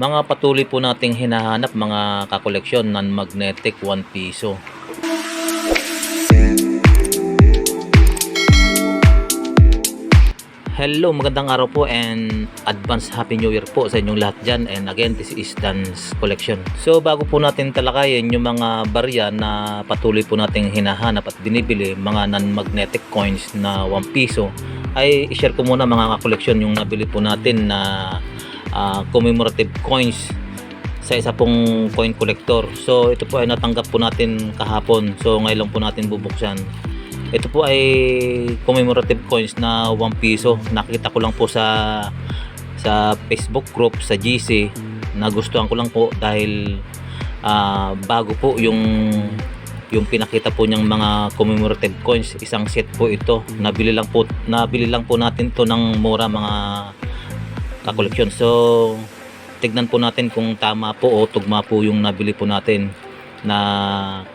Mga patuloy po nating hinahanap mga kakoleksyon ng magnetic 1 piso. Hello, magandang araw po and advance happy new year po sa inyong lahat dyan and again this is Dan's Collection. So bago po natin talakayin yung mga barya na patuloy po nating hinahanap at binibili mga non-magnetic coins na 1 piso ay i-share ko muna mga kakoleksyon yung nabili po natin na ah, commemorative coins sa isa pong coin collector. So ito po ay natanggap po natin kahapon. So ngayon lang po natin bubuksan. Ito po ay commemorative coins na 1 piso. Nakita ko lang po sa sa Facebook group sa GC. Nagustuhan ko lang po dahil ah, bago po yung yung pinakita po niyang mga commemorative coins, isang set po ito. Nabili lang po nabili lang po natin to ng mura mga kakoleksyon. So tignan po natin kung tama po o tugma po yung nabili po natin na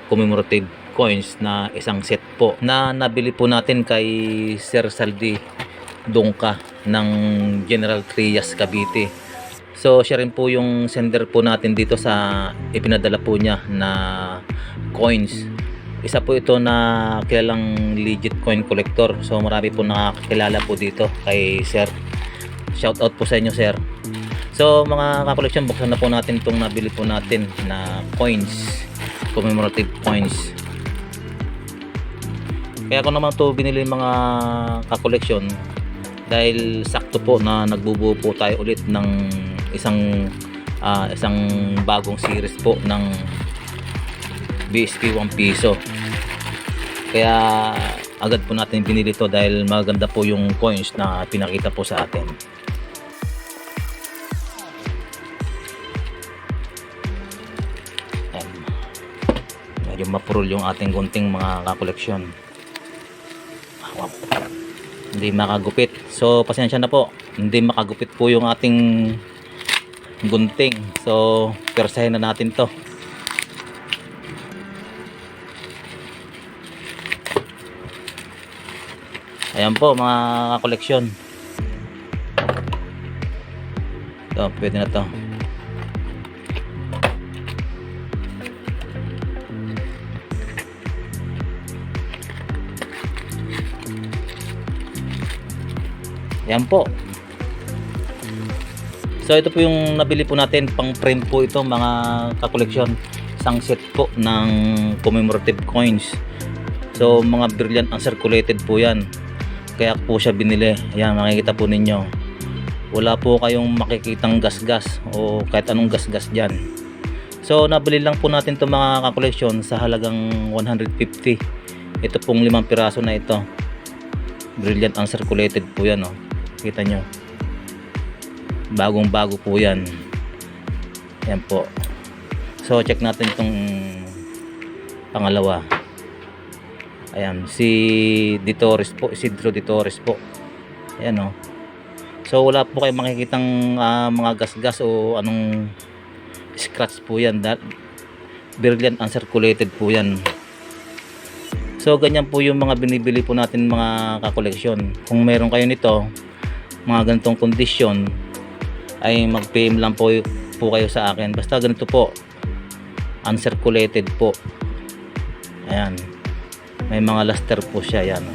commemorative coins na isang set po na nabili po natin kay Sir Saldi Dongka ng General Trias Cavite. So siya rin po yung sender po natin dito sa ipinadala po niya na coins. Isa po ito na kilalang legit coin collector. So marami po nakakilala po dito kay Sir. Shout out po sa inyo Sir. So mga kakoleksyon, buksan na po natin itong nabili po natin na coins, commemorative coins. Kaya ako naman to binili mga kakoleksyon dahil sakto po na nagbubuo po tayo ulit ng isang ah, isang bagong series po ng BSP 1 piso. Kaya agad po natin binili to dahil maganda po yung coins na pinakita po sa atin. Ayan. Medyo mapurol yung ating gunting mga kakoleksyon. Wow. Hindi makagupit. So, pasensya na po. Hindi makagupit po yung ating gunting. So, persahin na natin to. Ayan po mga kakoleksyon. Ito, pwede na to. Yan po. So ito po yung nabili po natin pang frame po ito mga kakoleksyon. Isang set po ng commemorative coins. So mga brilliant uncirculated po yan. Kaya po siya binili. Ayan makikita po ninyo. Wala po kayong makikitang gas-gas o kahit anong gas-gas dyan. So nabili lang po natin to mga kakoleksyon sa halagang 150. Ito pong limang piraso na ito. Brilliant uncirculated po yan oh. Kita nyo. Bagong bago po yan. Yan po. So check natin itong pangalawa. Ayan, si Ditores po, Isidro Ditores po. Ayan oh. So wala po kayong makikitang ah, mga gas-gas o anong scratch po yan. Dahil brilliant uncirculated po yan. So ganyan po yung mga binibili po natin mga kakoleksyon. Kung meron kayo nito, mga ganitong kondisyon, ay mag-PM lang po, po kayo sa akin. Basta ganito po, uncirculated po. Ayan. May mga luster po siya. Ayan.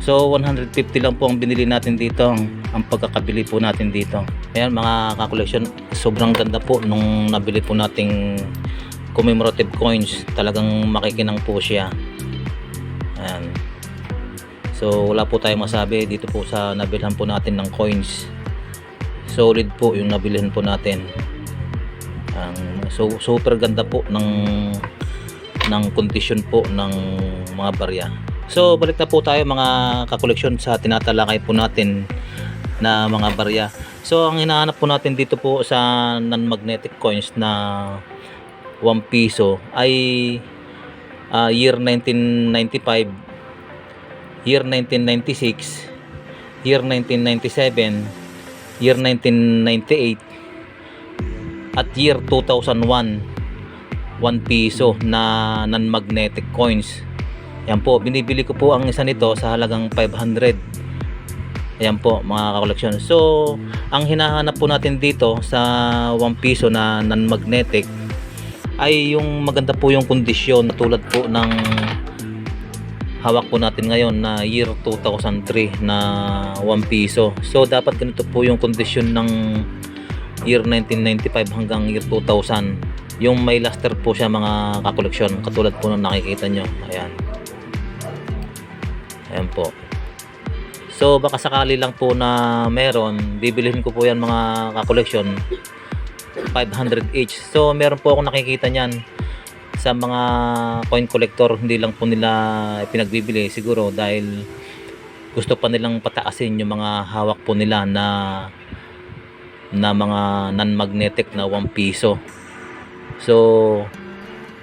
So 150 lang po ang binili natin dito ang, ang pagkakabili po natin dito. Ayan mga kakoleksyon, sobrang ganda po nung nabili po nating commemorative coins. Talagang makikinang po siya. Ayan. So wala po tayong masabi dito po sa nabilhan po natin ng coins. Solid po yung nabilihan po natin. Ang so super ganda po ng ng condition po ng mga barya. So balik na po tayo mga kakoleksyon sa tinatalakay po natin na mga barya. So ang hinahanap po natin dito po sa non-magnetic coins na 1 piso ay ah, year 1995, year 1996, year 1997, year 1998 at year 2001 1 piso na non-magnetic coins yan po binibili ko po ang isa nito sa halagang 500 Ayan po mga kakoleksyon. So, ang hinahanap po natin dito sa 1 piso na non-magnetic ay yung maganda po yung kondisyon tulad po ng hawak po natin ngayon na year 2003 na 1 piso. So, dapat ganito po yung kondisyon ng year 1995 hanggang year 2000. Yung may luster po siya mga kakoleksyon katulad po ng nakikita nyo. Ayan. Ayan po. So baka sakali lang po na meron, bibilihin ko po yan mga kakoleksyon 500 each. So meron po ako nakikita niyan sa mga coin collector, hindi lang po nila pinagbibili siguro dahil gusto pa nilang pataasin yung mga hawak po nila na na mga non-magnetic na 1 piso. So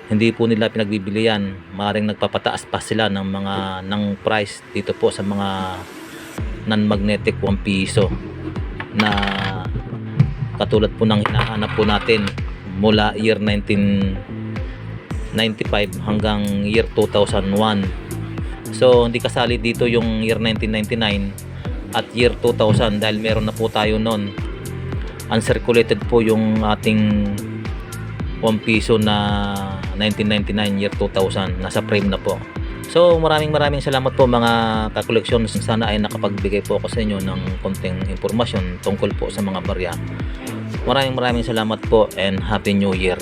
hindi po nila pinagbibili yan. Maring nagpapataas pa sila ng mga ng price dito po sa mga non-magnetic 1 piso na katulad po ng hinahanap po natin mula year 1995 hanggang year 2001 so hindi kasali dito yung year 1999 at year 2000 dahil meron na po tayo nun uncirculated po yung ating 1 piso na 1999 year 2000 nasa frame na po So maraming maraming salamat po mga kakoleksyon. Sana ay nakapagbigay po ako sa inyo ng konting impormasyon tungkol po sa mga barya. Maraming maraming salamat po and Happy New Year.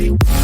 I'm.